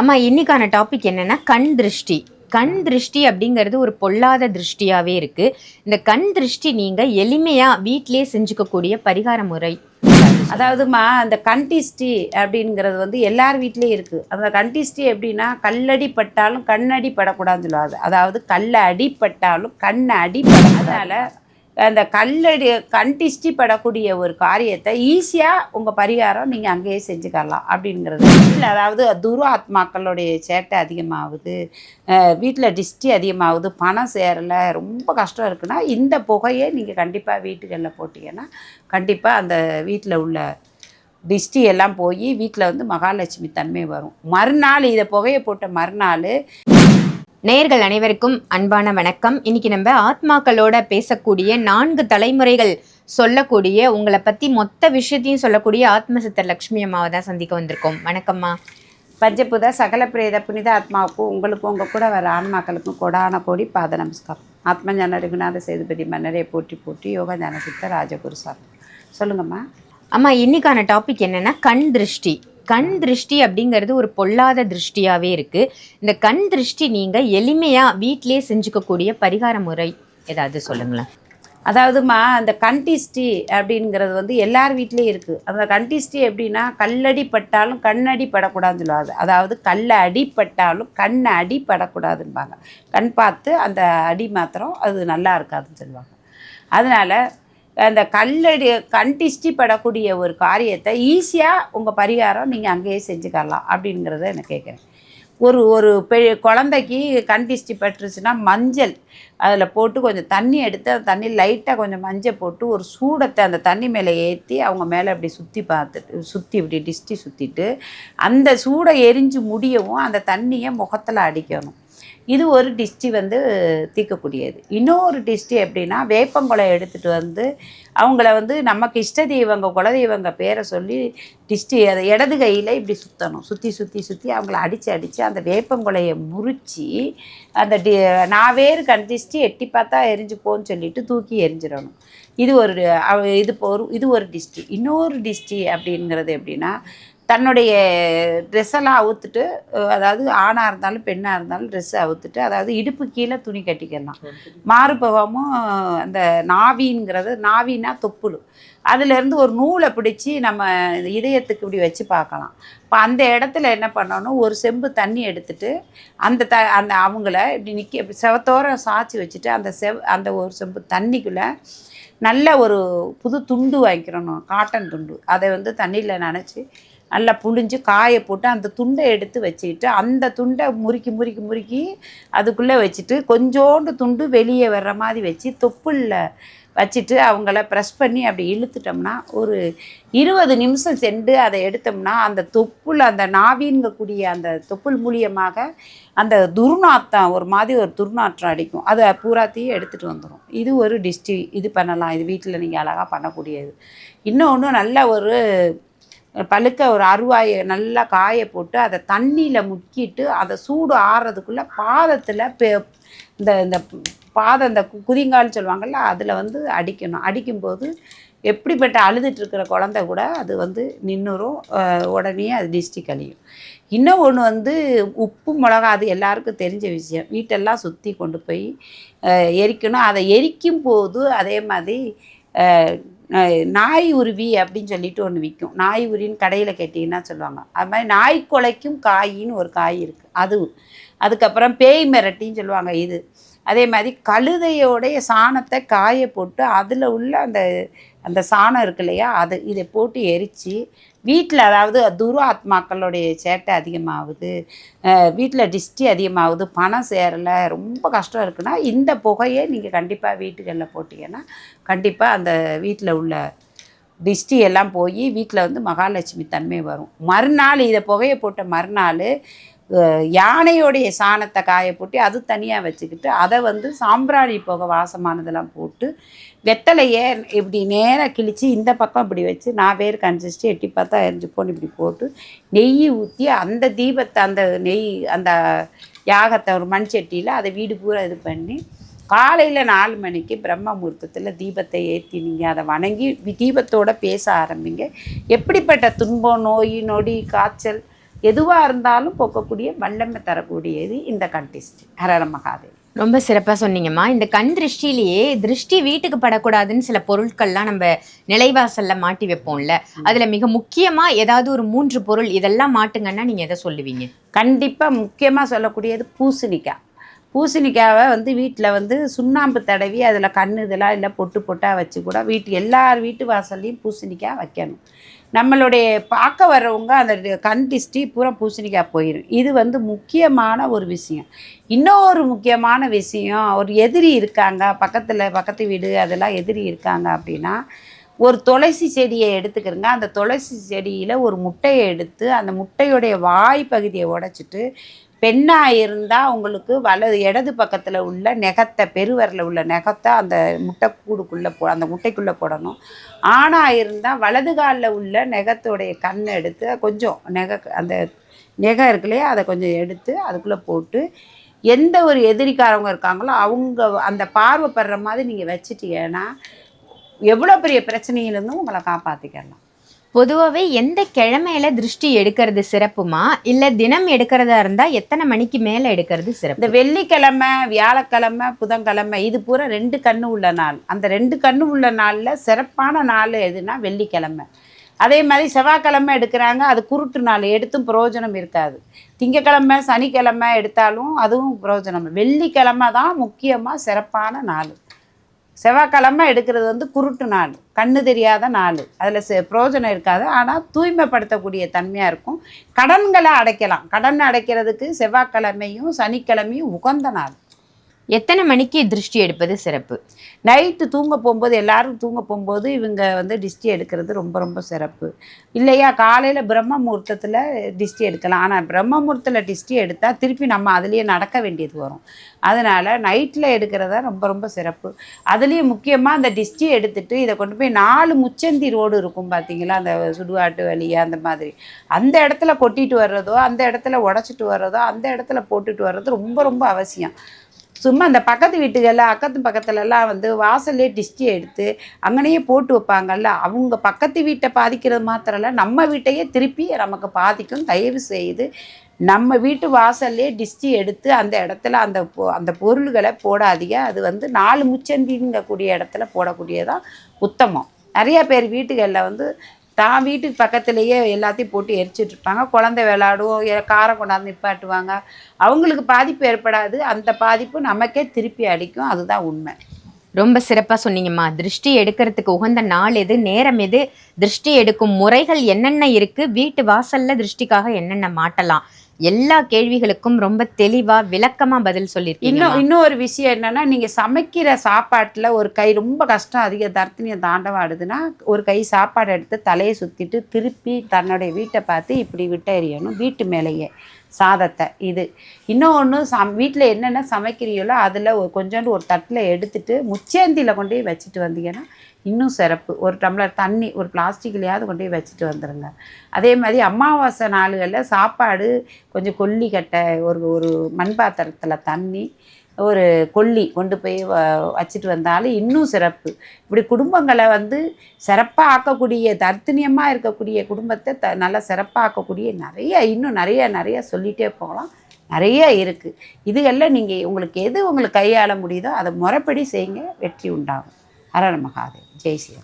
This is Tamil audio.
அம்மா இன்னைக்கான டாபிக் என்னன்னா கண் திருஷ்டி. கண் திருஷ்டி அப்படிங்கிறது ஒரு பொல்லாத திருஷ்டியாவே இருக்கு. இந்த கண் திருஷ்டி நீங்க எளிமையா வீட்டிலேயே செஞ்சுக்கக்கூடிய பரிகார முறை. அதாவதுமா அந்த கண்டிஸ்டி அப்படிங்கிறது வந்து எல்லார் வீட்லேயும் இருக்குது அந்த கண்டிஸ்டி எப்படின்னா கல்லடி பட்டாலும் கண்ணடி படக்கூடாதுன்னு சொல்லுவாங்க. அதாவது கல்லை அடிப்பட்டாலும் கண் அடிப்படாதனால அந்த கல்லடி கண்டிஸ்டி படக்கூடிய ஒரு காரியத்தை ஈஸியாக உங்கள் பரிகாரம் நீங்கள் அங்கேயே செஞ்சுக்கலாம் அப்படிங்கிறது. இல்லை அதாவது துரு ஆத்மாக்களுடைய சேட்டை அதிகமாகுது வீட்டில் டிஸ்டி அதிகமாகுது பணம் சேரலை ரொம்ப கஷ்டம் இருக்குன்னா இந்த புகையை நீங்கள் கண்டிப்பாக வீட்டுகளில் போட்டிங்கன்னா கண்டிப்பாக அந்த வீட்டில் உள்ள டிஸ்டி எல்லாம் போய் வீட்டில் வந்து மகாலட்சுமி தன்மை வரும். மறுநாள் இதை புகையை போட்ட மறுநாள் நேயர்கள் அனைவருக்கும் அன்பான வணக்கம். இன்னைக்கு நம்ம ஆத்மாக்களோட பேசக்கூடிய நான்கு தலைமுறைகள் சொல்லக்கூடிய உங்களை பத்தி மொத்த விஷயத்தையும் சொல்லக்கூடிய ஆத்மசித்தர் லக்ஷ்மி அம்மாவை தான் சந்திக்க வந்திருக்கோம். வணக்கம்மா. பஞ்சபுத சகல பிரேத புனித ஆத்மாவுக்கும் உங்களுக்கும் உங்கள் கூட வர ஆன்மாக்களுக்கும் கொடான கோடி பாத நமஸ்காரம். ஆத்ம ஞான ரகுநாத சேதுபதி மன்னரே போற்றி போற்றி யோகா ஞான சித்த ராஜகுரு சார். சொல்லுங்கம்மா. அம்மா இன்னைக்கான டாபிக் என்னன்னா கண் திருஷ்டி. கண் திருஷ்டி அப்படிங்கிறது ஒரு பொல்லாத திருஷ்டியாகவே இருக்குது இந்த கண் திருஷ்டி நீங்கள் எளிமையாக வீட்டிலே செஞ்சுக்கக்கூடிய பரிகார முறை ஏதாவது சொல்லுங்களேன். அதாவதுமா அந்த கண்டிஸ்டி அப்படிங்கிறது வந்து எல்லார் வீட்லேயும் இருக்குது அந்த கண்டிஸ்டி எப்படின்னா கல்லடி பட்டாலும் கண்ணடி படக்கூடாதுன்னு சொல்லுவாங்க. அதாவது கல்லை அடிப்பட்டாலும் கண் அடி படக்கூடாதுன்பாங்க. கண் பார்த்து அந்த அடி மாத்திரம் அது நல்லா இருக்காதுன்னு சொல்லுவாங்க. அதனால் அந்த கல்லடி கண்டிஸ்டி படக்கூடிய ஒரு காரியத்தை ஈஸியாக உங்கள் பரிகாரம் நீங்கள் அங்கேயே செஞ்சுக்கலாம் அப்படிங்கிறத நான் கேட்குறேன் ஒரு ஒரு பெ குழந்தைக்கு கண்டிஷ்டி பட்டுருச்சுன்னா மஞ்சள் அதில் போட்டு கொஞ்சம் தண்ணி எடுத்து அந்த தண்ணி லைட்டாக கொஞ்சம் மஞ்சள் போட்டு ஒரு சூடத்தை அந்த தண்ணி மேலே ஏற்றி அவங்க மேலே அப்படி சுற்றி பார்த்துட்டு சுற்றி இப்படி டிஸ்டி சுற்றிட்டு அந்த சூடை எரிஞ்சு முடியவும் அந்த தண்ணியை முகத்தில் அடிக்கணும். இது ஒரு டிஸ்டி வந்து தீர்க்கக்கூடியது. இன்னொரு டிஸ்டி எப்படின்னா வேப்பங்குலை எடுத்துகிட்டு வந்து அவங்கள வந்து நமக்கு இஷ்ட தெய்வங்க குலதெய்வங்க பேரை சொல்லி டிஸ்டி அதை இடது கையில் இப்படி சுற்றணும் சுற்றி சுற்றி சுற்றி அவங்கள அடித்து அடித்து அந்த வேப்பங்குலையை முறித்து அந்த டி நான் வேறு கண் டிஸ்டி எட்டி பார்த்தா எரிஞ்சு போன்னு சொல்லிட்டு தூக்கி எரிஞ்சிடணும். இது ஒரு இது ஒரு இது ஒரு டிஸ்டி இன்னொரு டிஸ்டி அப்படிங்கிறது எப்படின்னா தன்னுடைய ட்ரெஸ்ஸெல்லாம் அவுத்துட்டு அதாவது ஆணாக இருந்தாலும் பெண்ணாக இருந்தாலும் ட்ரெஸ்ஸை அவுத்துட்டு அதாவது இடுப்பு கீழே துணி கட்டிக்கலாம். மாறுபவமும் அந்த நாவிங்கிறது நாவினா தொப்புள். அதுலேருந்து ஒரு நூலை பிடிச்சி நம்ம இதயத்துக்கு இப்படி வச்சு பார்க்கலாம். இப்போ அந்த இடத்துல என்ன பண்ணணும்? ஒரு செம்பு தண்ணி எடுத்துட்டு அந்த த அந்த அவங்கள இப்படி நிற்க இப்படி செவத்தோர சாய்ச்சி வச்சுட்டு அந்த செவ் அந்த ஒரு செம்பு தண்ணிக்குள்ளே நல்ல ஒரு புது துண்டு வாங்கிக்கிறணும் காட்டன் துண்டு. அதை வந்து தண்ணியில் நினச்சி நல்லா புழிஞ்சு காய போட்டு அந்த துண்டை எடுத்து வச்சுக்கிட்டு அந்த துண்டை முறுக்கி முறுக்கி முறுக்கி அதுக்குள்ளே வச்சுட்டு கொஞ்சோண்டு துண்டு வெளியே வர்ற மாதிரி வச்சு தொப்புளில் வச்சுட்டு அவங்கள ப்ரெஸ் பண்ணி அப்படி இழுத்துட்டோம்னா ஒரு இருபது நிமிஷம் சென்று அதை எடுத்தோம்னா அந்த தொப்புள் அந்த நாவின்கக்கூடிய அந்த தொப்புள் மூலியமாக அந்த துர்நாற்றம் ஒரு மாதிரி ஒரு துர்நாற்றம் அடிக்கும். அதை பூராத்தையும் எடுத்துகிட்டு வந்துடும் இது ஒரு டிஸ்டி இது பண்ணலாம். இது வீட்டில் நீங்கள் அழகாக பண்ணக்கூடியது. இன்னொன்று நல்ல ஒரு பழுக்க ஒரு அருவாயை நல்லா காய போட்டு அதை தண்ணியில் முக்கிட்டு அதை சூடு ஆறுறதுக்குள்ளே பாதத்தில் பெ இந்த இந்த பாதம் இந்த கு- குதிங்கால் சொல்லுவாங்கள்ல அதில் வந்து அடிக்கணும். அடிக்கும்போது எப்படிப்பட்ட அழுதுட்டுருக்கிற குழந்த குழந்தை கூட அது வந்து நின்றுரும் உடனே அது டிஸ்டிக் அழியும் இன்னும் ஒன்று வந்து உப்பு மிளகா அது எல்லாருக்கும் தெரிஞ்ச விஷயம். வீட்டெல்லாம் சுற்றி கொண்டு போய் எரிக்கணும். அதை எரிக்கும் போது அதே மாதிரி நாய் உருவி அப்படின்னு சொல்லிட்டு ஒன்று விற்கும் நாய் உருவின்னு கடையில் கேட்டிங்கன்னா சொல்லுவாங்க. அது மாதிரி நாய் கொலைக்கும் காயின்னு ஒரு காய் இருக்குது அது. அதுக்கப்புறம் பேய் மிரட்டின்னு சொல்லுவாங்க இது. அதே மாதிரி கழுதையோடைய சாணத்தை காய போட்டு அதில் உள்ள அந்த அந்த சாணம் இருக்கு இல்லையா அது இதை போட்டு எரித்து வீட்டில் அதாவது துரு ஆத்மாக்களுடைய சேட்டை அதிகமாகுது வீட்டில் டிஸ்டி அதிகமாகுது பணம் சேரலை ரொம்ப கஷ்டம் இருக்குன்னா இந்த புகையை நீங்கள் கண்டிப்பாக வீட்டுகளில் போட்டிங்கன்னா கண்டிப்பாக அந்த வீட்டில் உள்ள டிஸ்டி எல்லாம் போய் வீட்டில் வந்து மகாலட்சுமி தன்மை வரும். மறுநாள் இதை புகையை போட்ட மறுநாள் யானையோடைய சாணத்தை காய போட்டு அது தனியாக வச்சுக்கிட்டு அதை வந்து சாம்பிராணி போக வாசமானதெல்லாம் போட்டு வெத்தலையே இப்படி நேராக கிழித்து இந்த பக்கம் இப்படி வச்சு நான் பேர் கஞ்சிச்சு எட்டி பார்த்தா எரிஞ்சு போன்னு இப்படி போட்டு நெய் ஊற்றி அந்த தீபத்தை அந்த நெய் அந்த யாகத்தை ஒரு மண் சட்டியில் அதை வீடு பூரா இது பண்ணி காலையில் நாலு மணிக்கு பிரம்ம முகூர்த்தத்தில் தீபத்தை ஏற்றி நீங்கள் அதை வணங்கி தீபத்தோடு பேச ஆரம்பிங்க. எப்படிப்பட்ட துன்பம் நோய் நொடி காய்ச்சல் எதுவாக இருந்தாலும் போக்கக்கூடிய வல்லமை தரக்கூடியது இந்த கண்டிஸ்ட் ஹரஹர மகாதேவ். ரொம்ப சிறப்பா சொன்னீங்கம்மா. இந்த கண் திருஷ்டிலேயே திருஷ்டி வீட்டுக்கு படக்கூடாதுன்னு சில பொருட்கள்லாம் நம்ம நிலைவாசல்ல மாட்டி வைப்போம்ல. அதுல மிக முக்கியமா ஏதாவது ஒரு மூன்று பொருள் இதெல்லாம் மாட்டுங்கன்னா நீங்க எதை சொல்லுவீங்க? கண்டிப்பாக முக்கியமாக சொல்லக்கூடியது பூசணிக்காய். பூசணிக்காவை வந்து வீட்டில் வந்து சுண்ணாம்பு தடவி அதில் கண் இதெல்லாம் இல்லை பொட்டு பொட்டாக வச்சு கூட வீட்டு எல்லார் வீட்டு வாசல்லையும் பூசணிக்காய் வைக்கணும். நம்மளுடைய பார்க்க வர்றவங்க அந்த கண் டிஸ்டி பூரா பூசணிக்காய் போயிடும் இது வந்து முக்கியமான ஒரு விஷயம். இன்னொரு முக்கியமான விஷயம் ஒரு எதிரி இருக்காங்க பக்கத்தில் பக்கத்து வீடு அதெல்லாம் எதிரி இருக்காங்க அப்படின்னா ஒரு துளசி செடியை எடுத்துக்கிறங்க. அந்த துளசி செடியில் ஒரு முட்டையை எடுத்து அந்த முட்டையுடைய வாய் பகுதியை உடச்சிட்டு பெண்ணாக இருந்தால் உங்களுக்கு வலது இடது பக்கத்தில் உள்ள நெகத்தை பெருவரில் உள்ள நெகத்தை அந்த முட்டை கூடுக்குள்ளே போ அந்த முட்டைக்குள்ளே போடணும். ஆணாக இருந்தால் வலது காலில் உள்ள நெகத்தோடைய கண்ணை எடுத்து கொஞ்சம் நெக அந்த நெகம் இருக்கு இல்லையா அதை கொஞ்சம் எடுத்து அதுக்குள்ளே போட்டு எந்த ஒரு எதிரிக்காரவங்க இருக்காங்களோ அவங்க அந்த பார்வைப்படுற மாதிரி நீங்கள் வச்சுட்டீங்கன்னா எவ்வளோ பெரிய பிரச்சனையிலேருந்தும் உங்களை காப்பாற்றிக்கலாம் பொதுவாகவே எந்த கிழமையில திருஷ்டி எடுக்கிறது சிறப்புமா? இல்லை தினம் எடுக்கிறதா இருந்தா எத்தனை மணிக்கு மேலே எடுக்கிறது சிறப்பு? இந்த வெள்ளிக்கிழமை வியாழக்கிழமை புதன்கிழமை இது பூரா ரெண்டு கண்ணு உள்ள நாள். அந்த ரெண்டு கண்ணு உள்ள நாளில் சிறப்பான நாள் எதுனா வெள்ளிக்கிழமை. அதே மாதிரி செவ்வாய்க்கிழமை எடுக்கிறாங்க அது குருட்டு நாள். எடுத்தும் பிரயோஜனம் இருக்காது. திங்கக்கிழமை சனிக்கிழமை எடுத்தாலும் அதுவும் பிரயோஜனம். வெள்ளிக்கிழமை தான் முக்கியமாக சிறப்பான நாள். செவ்வாய்க்கிழமை எடுக்கிறது வந்து குருட்டு நாள். கண்ணு தெரியாத நாள். அதில் செ பிரயோஜனம் இருக்காது. ஆனால் தூய்மைப்படுத்தக்கூடிய தன்மையாக இருக்கும். கடன்களை அடைக்கலாம். கடன் அடைக்கிறதுக்கு செவ்வாய்க்கிழமையும் சனிக்கிழமையும் உகந்த நாள். எத்தனை மணிக்கு திருஷ்டி எடுப்பது சிறப்பு? நைட்டு தூங்க போகும்போது எல்லாரும் தூங்க போகும்போது இவங்க வந்து டிஸ்டி எடுக்கிறது ரொம்ப ரொம்ப சிறப்பு. இல்லையா காலையில் பிரம்ம முகூர்த்தத்தில் டிஸ்டி எடுக்கலாம். ஆனால் பிரம்ம முகூர்த்தத்தில் டிஸ்டி எடுத்தால் திருப்பி நம்ம அதுலேயே நடக்க வேண்டியது வரும். அதனால் நைட்டில் எடுக்கிறதா ரொம்ப ரொம்ப சிறப்பு. அதுலேயும் முக்கியமாக அந்த டிஸ்டி எடுத்துட்டு இதை கொண்டு போய் நாலு முச்சந்தி ரோடு இருக்கும் பார்த்தீங்களா அந்த சுடுகாட்டு வழியாக அந்த மாதிரி. அந்த இடத்துல கொட்டிட்டு வர்றதோ அந்த இடத்துல உடச்சிட்டு வர்றதோ அந்த இடத்துல போட்டுட்டு வர்றது ரொம்ப ரொம்ப அவசியம். சும்மா அந்த பக்கத்து வீட்டுகளில் அக்கத்து பக்கத்துலலாம் வந்து வாசல்லே டிஸ்டி எடுத்து அங்கனையே போட்டு வைப்பாங்கல்ல அவங்க பக்கத்து வீட்டை பாதிக்கிறது மாத்திரம் இல்லை நம்ம வீட்டையே திருப்பி நமக்கு பாதிக்கும். தயவு செய்து நம்ம வீட்டு வாசல்லே டிஸ்டி எடுத்து அந்த இடத்துல அந்த பொ- அந்த பொருள்களை போடாதீங்க. அது வந்து நாலு முச்சந்திங்கக்கூடிய இடத்துல போடக்கூடியதான் உத்தமம். நிறையா பேர் வீட்டுகளில் வந்து தான் வீட்டுக்கு பக்கத்துலேயே எல்லாத்தையும் போட்டு எரிச்சிட்டு இருப்பாங்க. குழந்தை விளாடும் காரம் காரை கொண்டாந்து நிப்பாட்டுவாங்க. அவங்களுக்கு பாதிப்பு ஏற்படாது. அந்த பாதிப்பு நமக்கே திருப்பி அடிக்கும் அதுதான் உண்மை. ரொம்ப சிறப்பாக சொன்னீங்கம்மா. திருஷ்டி எடுக்கிறதுக்கு உகந்த நாள் எது நேரம் எது திருஷ்டி எடுக்கும் முறைகள் என்னென்ன இருக்குது வீட்டு வாசலில் திருஷ்டிக்காக என்னென்ன மாட்டலாம். எல்லா கேள்விகளுக்கும் ரொம்ப தெளிவா விளக்கமா பதில் சொல்லியிருக்கீங்க இன்னும் இன்னொரு விஷயம் என்னன்னா நீங்க சமைக்கிற சாப்பாட்டுல ஒரு கை ரொம்ப கஷ்டம் அதிக தர்த்தனியம் தாண்டவம் ஆடுதுன்னா ஒரு கை சாப்பாடு எடுத்து தலையை சுத்திட்டு திருப்பி தன்னுடைய வீட்டை பார்த்து இப்படி விட்ட எறியணும் வீட்டு மேலேயே. சாதத்தை இது. இன்னொன்று சம் வீட்டில் என்னென்ன சமைக்கிறீங்களோ அதில் ஒரு கொஞ்சோண்டு ஒரு தட்டில் எடுத்துட்டு முச்சேந்தியில் கொண்டு போய் வச்சுட்டு வந்தீங்கன்னா இன்னும் சிறப்பு. ஒரு டம்ளர் தண்ணி ஒரு பிளாஸ்டிக்லையாவது கொண்டு போய் வச்சுட்டு வந்துடுங்க அதே மாதிரி அமாவாசை நாளுகளில் சாப்பாடு கொஞ்சம் கொல்லிக்கட்டை ஒரு ஒரு மண் பாத்திரத்தில் தண்ணி ஒரு கொல்லி கொண்டு போய் வ- வச்சுட்டு வந்தாலும் இன்னும் சிறப்பு. இப்படி குடும்பங்களை வந்து சிறப்பாக ஆக்கக்கூடிய தர்த்தனியமாக இருக்கக்கூடிய குடும்பத்தை த நல்லா சிறப்பாக ஆக்கக்கூடிய நிறைய இன்னும் நிறைய நிறைய சொல்லிகிட்டே போகலாம். நிறைய இருக்குது இதுகளில் நீங்கள் உங்களுக்கு எது உங்களுக்கு கையாள முடியுதோ அதை முறைப்படி செய்யுங்க. வெற்றி உண்டாகும். ஹரர மகாதேவ். ஜெய் ஸ்ரீ